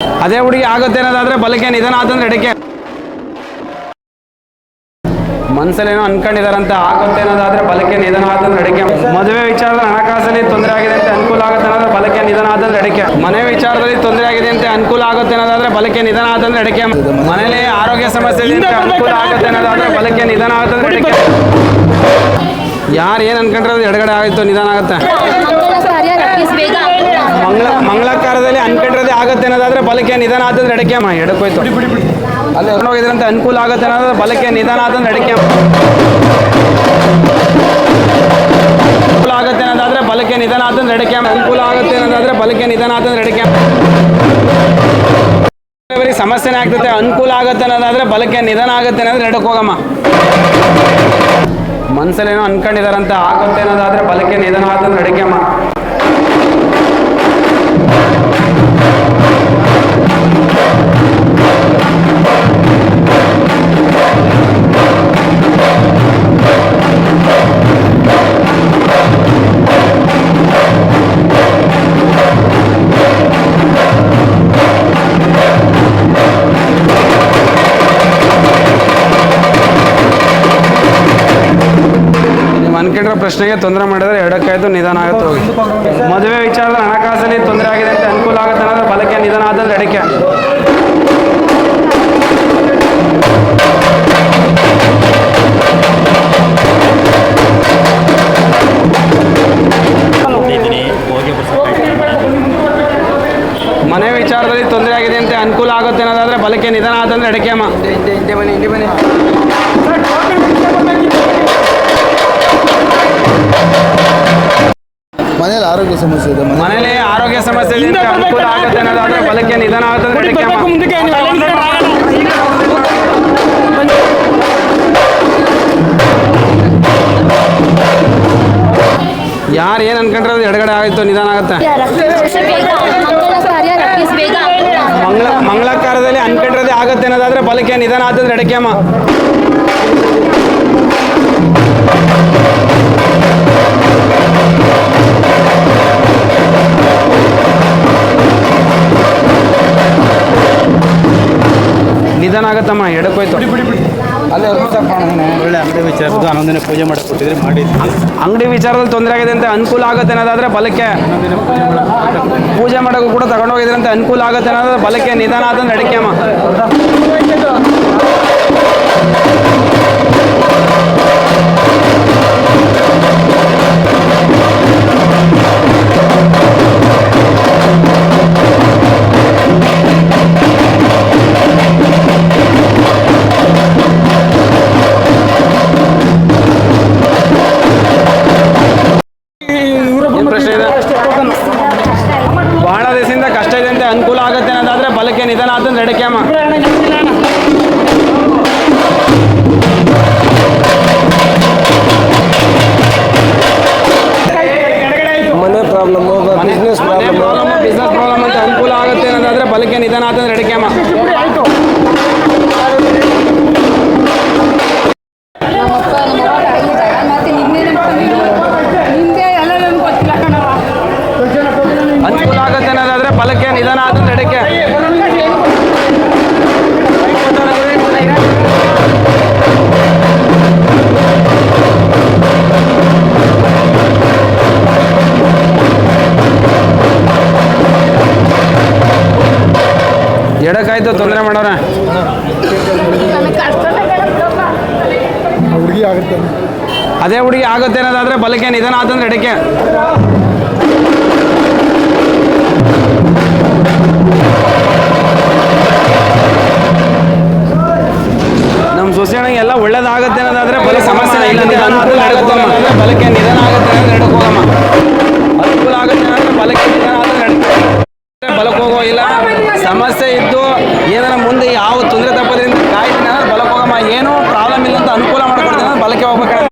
ಅದೇ ಹುಡುಗಿ ಆಗುತ್ತೆ ಅನ್ನೋದಾದ್ರೆ ಬಲಕ್ಕೆ ನಿಧನ ಆತಂದ್ರೆ ಎಡಕ್ಕೆ. ಮನ್ಸಲ್ಲೇನೋ ಅನ್ಕೊಂಡಿದಾರಂತ ಆಗುತ್ತೆ ಅನ್ನೋದಾದ್ರೆ ಬಲಕ್ಕೆ ನಿಧನ ಆದ್ರೆ ಅಡಿಕೆ ಮದುವೆ ವಿಚಾರದ ಹಣಕಾಸಲ್ಲಿ ತೊಂದರೆ ಆಗಿದೆ ಅಂತ ಅನುಕೂಲ ಆಗುತ್ತೆ ಅನ್ನೋದ್ರೆ ಬಲಕ್ಕೆ ನಿಧನ ಆತಂದ್ರೆ ಅಡಿಕೆ ಮನೆ ವಿಚಾರದಲ್ಲಿ ತೊಂದರೆ ಆಗಿದೆ ಅಂತ ಅನುಕೂಲ ಆಗುತ್ತೆ ಅನ್ನೋದಾದ್ರೆ ಬಲಕ್ಕೆ ನಿಧನ ಆದ್ರೆ ಅಡಿಕೆ ಮನೇಲಿ ಆರೋಗ್ಯ ಸಮಸ್ಯೆ ಅನುಕೂಲ ಆಗುತ್ತೆ ಅನ್ನೋದಾದ್ರೆ ಬಲಕ್ಕೆ ನಿಧನ ಆಗುತ್ತೆ ಅಡಿಕೆ ಯಾರು ಏನು ಅನ್ಕೊಂಡ್ರೆ ಅದು ಎಡಗಡೆ ಆಯಿತು ನಿಧಾನ ಆಗುತ್ತೆ. ಮಂಗಳ ಮಂಗಳಕಾರದಲ್ಲಿ ಅನ್ಕಟ್ರದೇ ಆಗುತ್ತೆ ಅನ್ನೋದಾದ್ರೆ ಬಲಕ್ಕೆ ನಿಧಾನ ಆತಂದ್ರೆ ಎಡಕ್ಕೆ ಅಮ್ಮ ಎಡಕೋಯ್ತು ಅಲ್ಲಿ ಹೋಗಿದ್ರಂತೆ ಅನುಕೂಲ ಆಗುತ್ತೆ ಅನ್ನೋದ್ರೆ ಬಲಕ್ಕೆ ನಿಧಾನ ಆತಂದ್ರೆ ಎಡಕ್ಕೆ ಅನುಕೂಲ ಆಗುತ್ತೆ ಅನ್ನೋದಾದ್ರೆ ಬಲಕ್ಕೆ ನಿಧಾನ ಆತಂದ್ರೆ ಎಡಕ್ಕೆ ಅನುಕೂಲ ಆಗುತ್ತೆ ಅನ್ನೋದಾದ್ರೆ ಬಲಕ್ಕೆ ನಿಧಾನ ಆತಂದ್ರೆ ಎಡಕ್ಕೆ ಬರೀ ಸಮಸ್ಯೆನೇ ಆಗ್ತದೆ ಅನುಕೂಲ ಆಗುತ್ತೆ ಅನ್ನೋದಾದ್ರೆ ಬಲಕ್ಕೆ ನಿಧಾನ ಆಗುತ್ತೆ ಅನ್ನೋದ್ರೆ ಎಡಕ್ಕೆ ಹೋಗಮ್ಮ. ಮನ್ಸಲ್ಲೇನೋ ಅನ್ಕೊಂಡಿದಾರಂತ ಆಗುತ್ತೆ ಅನ್ನೋದಾದ್ರೆ ಬಲಕ್ಕೆ ನಿಧಾನ ಆತಂದ್ರೆ ಎಡಕ್ಕೆ ಅಮ್ಮ ಪ್ರಶ್ನೆಗೆ ತೊಂದರೆ ಮಾಡಿದ್ರೆ ಎಡಕ್ಕಾಯ್ತು ನಿಧಾನ ಆಗುತ್ತೆ ಹೋಗಿ. ಮದುವೆ ವಿಚಾರದಲ್ಲಿ ಹಣಕಾಸಿನ ತೊಂದರೆ ಆಗಿದೆ ಅಂತ ಅನುಕೂಲ ಆಗುತ್ತೆ ಅನ್ನೋದ್ರೆ ಬಲಕ್ಕೆ ನಿಧಾನ ಆದ್ರೆ ಎಡಕ್ಕೆ. ಮನೆ ವಿಚಾರದಲ್ಲಿ ತೊಂದರೆ ಆಗಿದೆ ಅಂತ ಅನುಕೂಲ ಆಗುತ್ತೆ ಅನ್ನೋದಾದ್ರೆ ಬಲಕ್ಕೆ ನಿಧಾನ ಆದಂದ್ರೆ ಅಡಿಕೆ ಅಮ್ಮ. ಮನೇಲಿ ಆರೋಗ್ಯ ಸಮಸ್ಯೆ ಇದೆ ಮನೆ ಮನೇಲಿ ಆರೋಗ್ಯ ಸಮಸ್ಯೆ ಇದೆ ಅಂತ ಅನುಕೂಲ ಆಗುತ್ತೆ ಅನ್ನೋದಾದ್ರೆ ಬಲಕ್ಕೆ ನಿಧಾನ ಆಗುತ್ತೆ ಅಮ್ಮ ಯಾರು ಏನ್ ಅನ್ಕೊಂಡ್ರೆ ಅದು ಎಡಗಡೆ ಆಯ್ತು ನಿಧಾನ ಆಗುತ್ತೆ? ಮಂಗಳ ಮಂಗಳಕಾರದಲ್ಲಿ ಅನ್ಕೊಂಡ್ರದೇ ಆಗುತ್ತೆ ಅನ್ನೋದಾದ್ರೆ ಬಲಕ್ಕೆ ನಿಧಾನ ಆತಂದ್ರೆ ಎಡಕ್ಕೆ ನಿಧಾನ ಆಗತ್ತಮ್ಮ ಎಡಕ್ಕೋಯ್ತು ಅಲ್ಲೇ ಒಳ್ಳೆ ಅಂಗಡಿ ವಿಚಾರ ಹನ್ನೊಂದಿನ ಪೂಜೆ ಮಾಡಿ ಕೊಟ್ಟಿದ್ರೆ ಮಾಡಿದ್ವಿ ಅಂಗಡಿ ವಿಚಾರದಲ್ಲಿ ತೊಂದರೆ ಆಗಿದೆ ಅಂತ ಅನುಕೂಲ ಆಗುತ್ತೆ ಅನ್ನೋದಾದ್ರೆ ಬಲಕ್ಕೆ ಪೂಜೆ ಮಾಡೋಕ್ಕೂ ಕೂಡ ತಗೊಂಡೋಗಿದ್ರೆ ಅಂತ ಅನುಕೂಲ ಆಗುತ್ತೆ ಅನ್ನೋದಾದ್ರೆ ಬಲಕ್ಕೆ ನಿಧಾನ ಆದ ಎಡಕ್ಕೆ ಅಮ್ಮ. ಅಮ್ಮ ಮನೆ problem business problem business problem ಅಂತ ಅನುಕೂಲ ಆಗುತ್ತೆ ಅನ್ನೋದಾದ್ರೆ ಬಲಕ್ಕೆ ನಿಧಾನ ಆತಂದ್ರೆ ನಮ್ಗೆ ಅನುಕೂಲ ಆಗುತ್ತೆ ಅನ್ನೋದಾದ್ರೆ ಬಲಕ್ಕೆ ನಿಧಾನ ಆತಂದ್ರೆ ಎಡಕ್ಕೆ ಎಡಕ್ಕಾಯ್ತು ತೊಂದರೆ ಮಾಡೋರೆ ನಮಗೆ ಕಷ್ಟ ಹುಡುಗಿ ಆಗುತ್ತೆ. ಅದೇ ಹುಡುಗಿ ಆಗುತ್ತೆ ಅನ್ನೋದಾದ್ರೆ ಬಲಕ್ಕೆ ನಿಧಾನ ಆತಂದ್ರೆ ಎಡಕ್ಕೆ. ನಮ್ಮ ಸೊಸೆಯಣ್ಣಗೆ ಎಲ್ಲ ಒಳ್ಳೇದಾಗುತ್ತೆ ಅನ್ನೋದಾದ್ರೆ ಬಲ ಸಮಸ್ಯೆ ಇಲ್ಲ. ನಿಧಾನ ಅನುಕೂಲ ಆಗುತ್ತೆ ಅನ್ನೋದಾದ್ರೆ ಬಲಕ್ಕೆ ನಿಧಾನ ಆಗುತ್ತೆ ಅಂದ್ರೆ ಎಡಕ್ಕೆ ಹೋಗಮ್ಮ. ತೊಂದರೆ ತಪ್ಪೋದ್ರಿಂದ ಕಾಯ್ತೀನಿ ಬಲಕ್ಕೆ ಹೋಗಮ್ಮ ಏನು ಪ್ರಾಬ್ಲಮ್ ಇಲ್ಲ ಅಂತ ಅನುಕೂಲ ಮಾಡ್ಕೊಡ್ತೀನಿ. ಅಂದ್ರೆ ಬಲಕ್ಕೆ